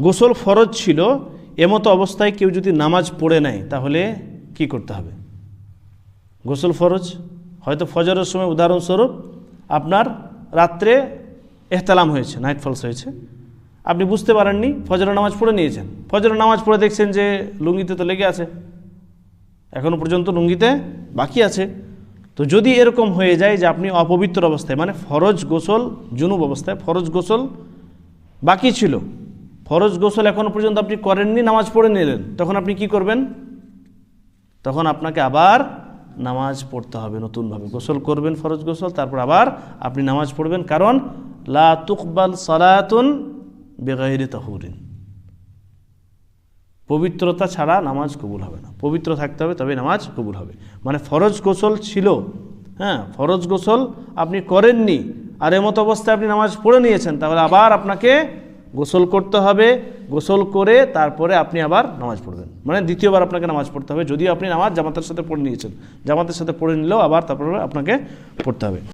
গোসল ফরজ ছিল, এমতো অবস্থায় কেউ যদি নামাজ পড়ে নেয়, তাহলে কি করতে হবে? গোসল ফরজ? হয়তো ফজরের সময় উদাহরণস্বরূপ আপনার রাত্রে এহতালাম হয়েছে নাইট ফলস হয়েছে। আপনি বুঝতে পারেননি, ফজরের নামাজ পড়ে নিয়েছেন। ফজরের নামাজ পড়ে দেখছেন যে লুঙ্গিতে তো লেগে আছে। এখনও পর্যন্ত লুঙ্গিতে বাকি আছে। তো যদি এরকম হয়ে যায় যে আপনি অপবিত্র অবস্থায় মানে ফরজ গোসল, জুনুব অবস্থায় ফরজ গোসল বাকি ছিল ফরজ গোসল এখনও পর্যন্ত আপনি করেননি, নামাজ পড়ে নিলেন। তখন আপনি কি করবেন? তখন আপনাকে আবার নামাজ পড়তে হবে নতুনভাবে। গোসল করবেন, ফরজ গোসল, তারপর আবার আপনি নামাজ পড়বেন। কারণ, লা তুকবাল সালাতুন বেগাইরে তাহুরিন। পবিত্রতা ছাড়া নামাজ কবুল হবে না। পবিত্র থাকতে হবে তবে নামাজ কবুল হবে। মানে ফরজ গোসল ছিল। হ্যাঁ ফরজ গোসল আপনি করেননি, আর এমত অবস্থায় আপনি নামাজ পড়ে নিয়েছেন, তাহলে আবার আপনাকে গোসল করতে হবে, গোসল করে তারপরে আপনি আবার নামাজ পড়বেন। মানে দ্বিতীয়বার আপনাকে নামাজ পড়তে হবে। যদিও আপনি নামাজ জামাতের সাথে পড়ে নিয়েছেন। জামাতের সাথে পড়ে নিলেও আবার তারপরে আপনাকে পড়তে হবে।